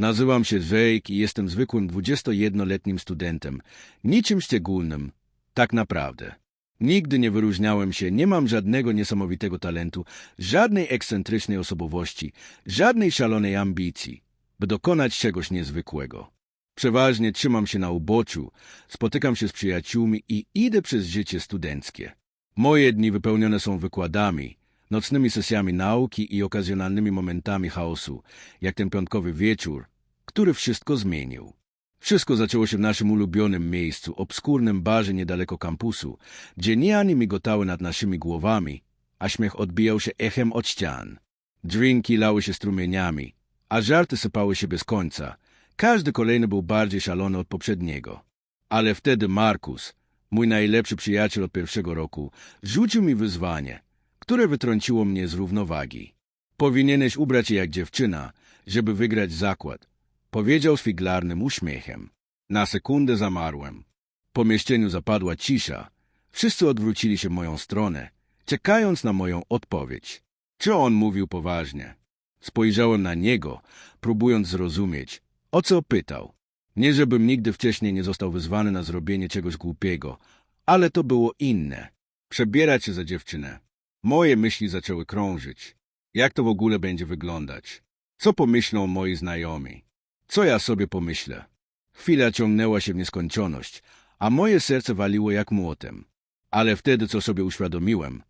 Nazywam się Jake i jestem zwykłym 21-letnim studentem. Niczym szczególnym, tak naprawdę. Nigdy nie wyróżniałem się, nie mam żadnego niesamowitego talentu, żadnej ekscentrycznej osobowości, żadnej szalonej ambicji, by dokonać czegoś niezwykłego. Przeważnie trzymam się na uboczu, spotykam się z przyjaciółmi i idę przez życie studenckie. Moje dni wypełnione są wykładami, nocnymi sesjami nauki i okazjonalnymi momentami chaosu, jak ten piątkowy wieczór, który wszystko zmienił. Wszystko zaczęło się w naszym ulubionym miejscu, obskurnym barze niedaleko kampusu, gdzie niani migotały nad naszymi głowami, a śmiech odbijał się echem od ścian. Drinki lały się strumieniami, a żarty sypały się bez końca. Każdy kolejny był bardziej szalony od poprzedniego. Ale wtedy Markus, mój najlepszy przyjaciel od pierwszego roku, rzucił mi wyzwanie, które wytrąciło mnie z równowagi. Powinieneś ubrać się jak dziewczyna, żeby wygrać zakład, powiedział z figlarnym uśmiechem. Na sekundę zamarłem. W pomieszczeniu zapadła cisza. Wszyscy odwrócili się w moją stronę, czekając na moją odpowiedź. Czy on mówił poważnie? Spojrzałem na niego, próbując zrozumieć, o co pytał. Nie żebym nigdy wcześniej nie został wyzwany na zrobienie czegoś głupiego, ale to było inne. Przebierać się za dziewczynę. Moje myśli zaczęły krążyć. Jak to w ogóle będzie wyglądać? Co pomyślą moi znajomi? Co ja sobie pomyślę? Chwila ciągnęła się w nieskończoność, a moje serce waliło jak młotem. Ale wtedy, co sobie uświadomiłem,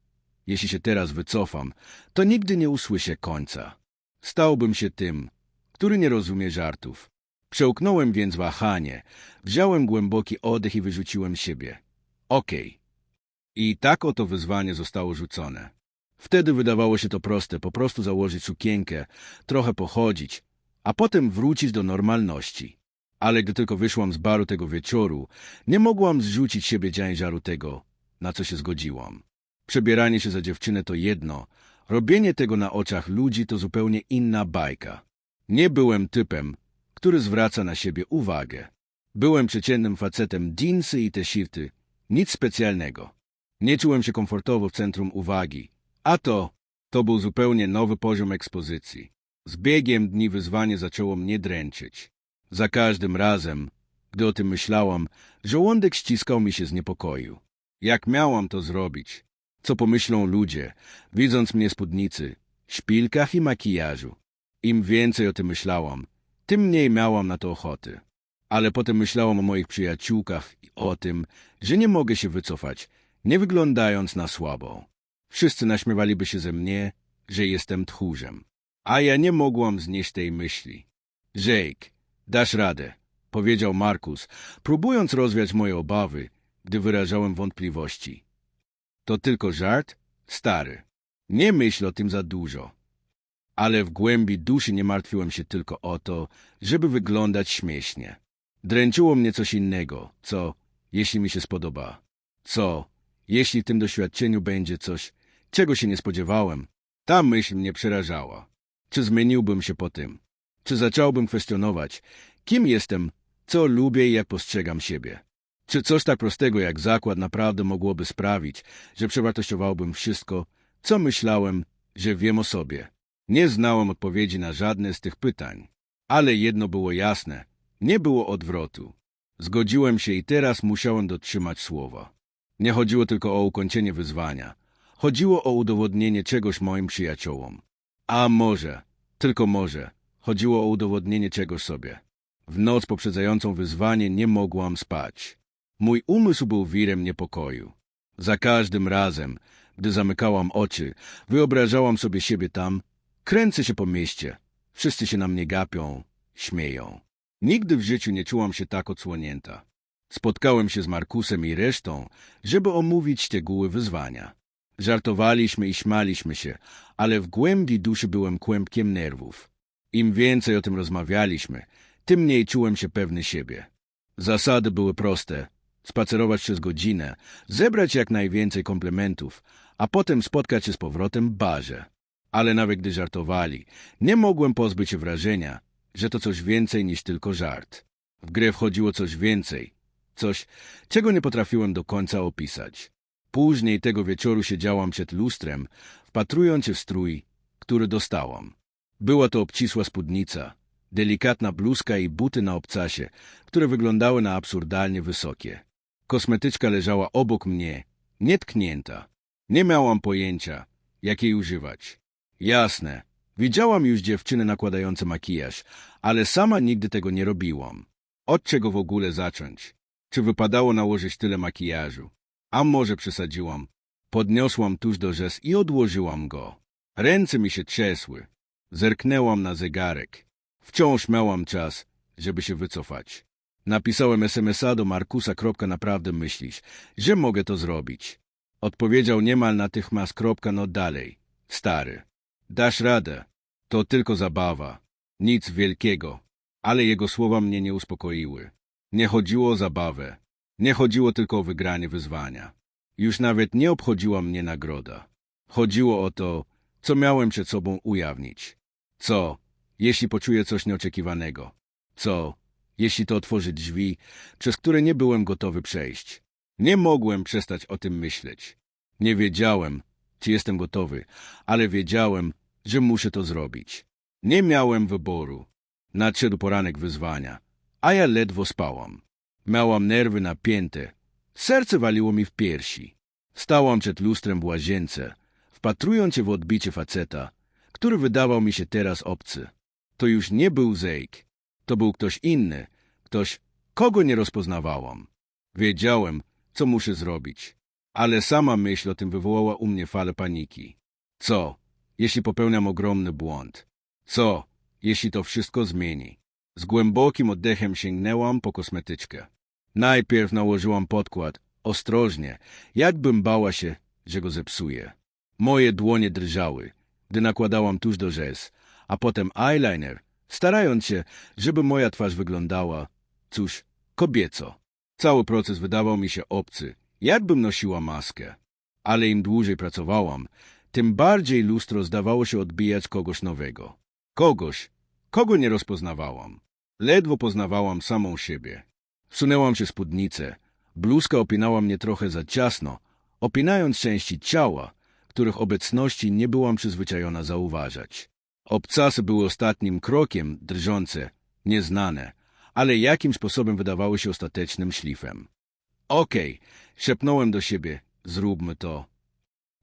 jeśli się teraz wycofam, to nigdy nie usłyszę końca. Stałbym się tym, który nie rozumie żartów. Przełknąłem więc wahanie, wziąłem głęboki oddech i wyrzuciłem siebie. Okej. I tak oto wyzwanie zostało rzucone. Wtedy wydawało się to proste, po prostu założyć sukienkę, trochę pochodzić, a potem wrócić do normalności. Ale gdy tylko wyszłam z baru tego wieczoru, nie mogłam zrzucić siebie ciężaru tego, na co się zgodziłam. Przebieranie się za dziewczynę to jedno, robienie tego na oczach ludzi to zupełnie inna bajka. Nie byłem typem, który zwraca na siebie uwagę. Byłem przeciętnym facetem dinsy i te shirty, nic specjalnego. Nie czułem się komfortowo w centrum uwagi, a to, to był zupełnie nowy poziom ekspozycji. Z biegiem dni wyzwanie zaczęło mnie dręczyć. Za każdym razem, gdy o tym myślałam, żołądek ściskał mi się z niepokoju. Jak miałam to zrobić? Co pomyślą ludzie, widząc mnie spódnicy, szpilkach i makijażu? Im więcej o tym myślałam, tym mniej miałam na to ochoty. Ale potem myślałam o moich przyjaciółkach i o tym, że nie mogę się wycofać, nie wyglądając na słabo. Wszyscy naśmiewaliby się ze mnie, że jestem tchórzem. A ja nie mogłam znieść tej myśli. Jake, dasz radę, powiedział Markus, próbując rozwiać moje obawy, gdy wyrażałem wątpliwości. To tylko żart? Stary. Nie myśl o tym za dużo. Ale w głębi duszy nie martwiłem się tylko o to, żeby wyglądać śmiesznie. Dręczyło mnie coś innego, co, jeśli mi się spodoba. Co, jeśli w tym doświadczeniu będzie coś, czego się nie spodziewałem. Ta myśl mnie przerażała. Czy zmieniłbym się po tym? Czy zacząłbym kwestionować, kim jestem, co lubię i jak postrzegam siebie? Czy coś tak prostego jak zakład naprawdę mogłoby sprawić, że przewartościowałbym wszystko, co myślałem, że wiem o sobie? Nie znałem odpowiedzi na żadne z tych pytań. Ale jedno było jasne. Nie było odwrotu. Zgodziłem się i teraz musiałem dotrzymać słowa. Nie chodziło tylko o ukończenie wyzwania. Chodziło o udowodnienie czegoś moim przyjaciołom. A może, tylko może, chodziło o udowodnienie czegoś sobie. W noc poprzedzającą wyzwanie nie mogłam spać. Mój umysł był wirem niepokoju. Za każdym razem, gdy zamykałam oczy, wyobrażałam sobie siebie tam, kręcę się po mieście. Wszyscy się na mnie gapią, śmieją. Nigdy w życiu nie czułam się tak odsłonięta. Spotkałem się z Markusem i resztą, żeby omówić szczegóły wyzwania. Żartowaliśmy i śmaliśmy się, ale w głębi duszy byłem kłębkiem nerwów. Im więcej o tym rozmawialiśmy, tym mniej czułem się pewny siebie. Zasady były proste. Spacerować przez godzinę, zebrać jak najwięcej komplementów, a potem spotkać się z powrotem w barze. Ale nawet gdy żartowali, nie mogłem pozbyć się wrażenia, że to coś więcej niż tylko żart. W grę wchodziło coś więcej, coś, czego nie potrafiłem do końca opisać. Później tego wieczoru siedziałam przed lustrem, wpatrując się w strój, który dostałam. Była to obcisła spódnica, delikatna bluzka i buty na obcasie, które wyglądały na absurdalnie wysokie. Kosmetyczka leżała obok mnie, nietknięta. Nie miałam pojęcia, jak jej używać. Jasne, widziałam już dziewczyny nakładające makijaż, ale sama nigdy tego nie robiłam. Od czego w ogóle zacząć? Czy wypadało nałożyć tyle makijażu? A może przesadziłam? Podniosłam tuż do rzez i odłożyłam go. Ręce mi się trzęsły. Zerknęłam na zegarek. Wciąż miałam czas, żeby się wycofać. Napisałem SMS-a do Markusa. Naprawdę myślisz, że mogę to zrobić? Odpowiedział niemal natychmiast. No dalej. Stary. Dasz radę. To tylko zabawa. Nic wielkiego. Ale jego słowa mnie nie uspokoiły. Nie chodziło o zabawę. Nie chodziło tylko o wygranie wyzwania. Już nawet nie obchodziła mnie nagroda. Chodziło o to, co miałem przed sobą ujawnić. Co, jeśli poczuję coś nieoczekiwanego? Co, jeśli to otworzy drzwi, przez które nie byłem gotowy przejść? Nie mogłem przestać o tym myśleć. Nie wiedziałem, czy jestem gotowy, ale wiedziałem, że muszę to zrobić. Nie miałem wyboru. Nadszedł poranek wyzwania, a ja ledwo spałam. Miałam nerwy napięte. Serce waliło mi w piersi. Stałam przed lustrem w łazience, wpatrując się w odbicie faceta, który wydawał mi się teraz obcy. To już nie był Zejk. To był ktoś inny, ktoś, kogo nie rozpoznawałam. Wiedziałem, co muszę zrobić, ale sama myśl o tym wywołała u mnie falę paniki. Co, jeśli popełniam ogromny błąd? Co, jeśli to wszystko zmieni? Z głębokim oddechem sięgnęłam po kosmetyczkę. Najpierw nałożyłam podkład, ostrożnie, jakbym bała się, że go zepsuję. Moje dłonie drżały, gdy nakładałam tuż do rzez, a potem eyeliner, starając się, żeby moja twarz wyglądała, cóż, kobieco. Cały proces wydawał mi się obcy, jakbym nosiła maskę. Ale im dłużej pracowałam, tym bardziej lustro zdawało się odbijać kogoś nowego. Kogoś, kogo nie rozpoznawałam. Ledwo poznawałam samą siebie. Wsunęłam się spódnicę. Bluzka opinała mnie trochę za ciasno, opinając części ciała, których obecności nie byłam przyzwyczajona zauważać. Obcasy były ostatnim krokiem, drżące, nieznane, ale jakim sposobem wydawały się ostatecznym szlifem. Okej, okay, szepnąłem do siebie, zróbmy to.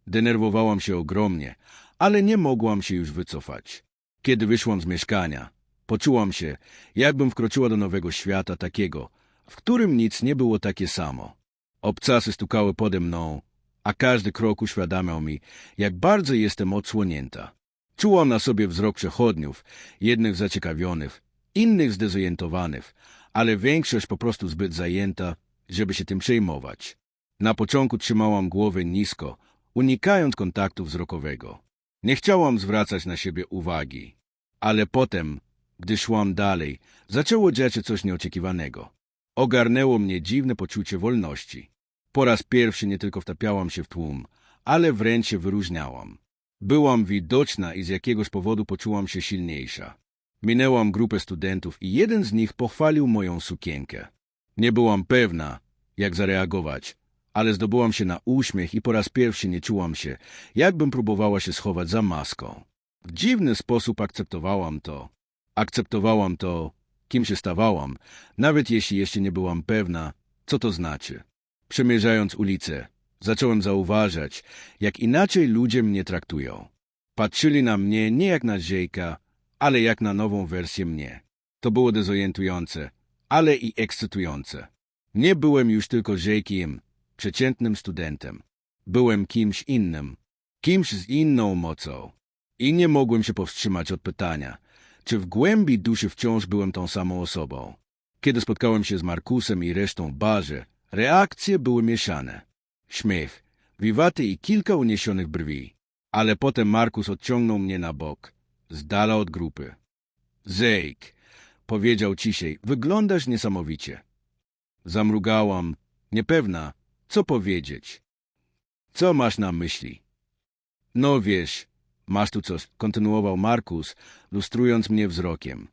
Denerwowałam się ogromnie, ale nie mogłam się już wycofać. Kiedy wyszłam z mieszkania, poczułam się, jakbym wkroczyła do nowego świata takiego, w którym nic nie było takie samo. Obcasy stukały pode mną, a każdy krok uświadamiał mi, jak bardzo jestem odsłonięta. Czułam na sobie wzrok przechodniów, jednych zaciekawionych, innych zdezorientowanych, ale większość po prostu zbyt zajęta, żeby się tym przejmować. Na początku trzymałam głowę nisko, unikając kontaktu wzrokowego. Nie chciałam zwracać na siebie uwagi. Ale potem, gdy szłam dalej, zaczęło dziać się coś nieoczekiwanego. Ogarnęło mnie dziwne poczucie wolności. Po raz pierwszy nie tylko wtapiałam się w tłum, ale wręcz się wyróżniałam. Byłam widoczna i z jakiegoś powodu poczułam się silniejsza. Minęłam grupę studentów i jeden z nich pochwalił moją sukienkę. Nie byłam pewna, jak zareagować, ale zdobyłam się na uśmiech i po raz pierwszy nie czułam się, jakbym próbowała się schować za maską. W dziwny sposób akceptowałam to. Akceptowałam to, kim się stawałam, nawet jeśli jeszcze nie byłam pewna, co to znaczy. Przemierzając ulicę, zacząłem zauważać, jak inaczej ludzie mnie traktują. Patrzyli na mnie nie jak na ziejka, ale jak na nową wersję mnie. To było dezorientujące, ale i ekscytujące. Nie byłem już tylko ziejkiem, przeciętnym studentem. Byłem kimś innym, kimś z inną mocą. I nie mogłem się powstrzymać od pytania, czy w głębi duszy wciąż byłem tą samą osobą. Kiedy spotkałem się z Markusem i resztą barze, reakcje były mieszane. Śmiech, wiwaty i kilka uniesionych brwi. Ale potem Markus odciągnął mnie na bok, z dala od grupy. Zejk, powiedział ciszej, wyglądasz niesamowicie. Zamrugałam, niepewna, co powiedzieć. Co masz na myśli? No wiesz, masz tu coś, kontynuował Markus, lustrując mnie wzrokiem.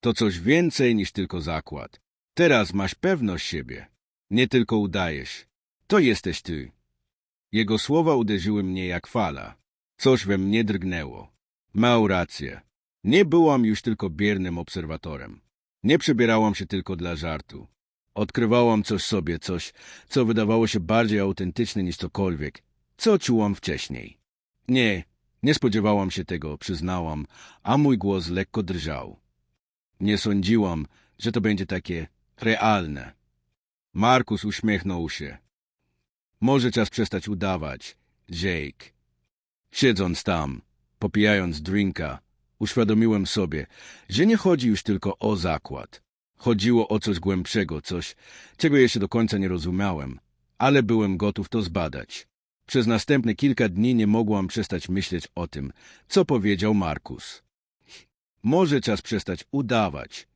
To coś więcej niż tylko zakład. Teraz masz pewność siebie. Nie tylko udajesz. To jesteś ty. Jego słowa uderzyły mnie jak fala. Coś we mnie drgnęło. Mał rację. Nie byłam już tylko biernym obserwatorem. Nie przebierałam się tylko dla żartu. Odkrywałam coś sobie, coś, co wydawało się bardziej autentyczne niż cokolwiek, co czułam wcześniej. Nie, nie spodziewałam się tego, przyznałam, a mój głos lekko drżał. Nie sądziłam, że to będzie takie realne. Markus uśmiechnął się. Może czas przestać udawać, Jake. Siedząc tam, popijając drinka, uświadomiłem sobie, że nie chodzi już tylko o zakład. Chodziło o coś głębszego, coś, czego jeszcze do końca nie rozumiałem, ale byłem gotów to zbadać. Przez następne kilka dni nie mogłam przestać myśleć o tym, co powiedział Markus. Może czas przestać udawać.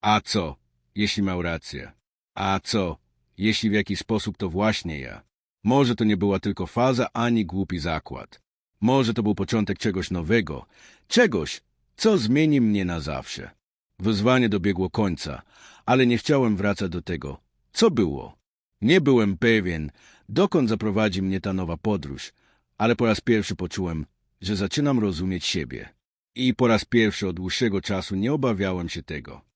A co, jeśli miał rację? A co, jeśli w jakiś sposób to właśnie ja? Może to nie była tylko faza ani głupi zakład. Może to był początek czegoś nowego, czegoś, co zmieni mnie na zawsze. Wyzwanie dobiegło końca, ale nie chciałem wracać do tego, co było. Nie byłem pewien, dokąd zaprowadzi mnie ta nowa podróż, ale po raz pierwszy poczułem, że zaczynam rozumieć siebie. I po raz pierwszy od dłuższego czasu nie obawiałem się tego.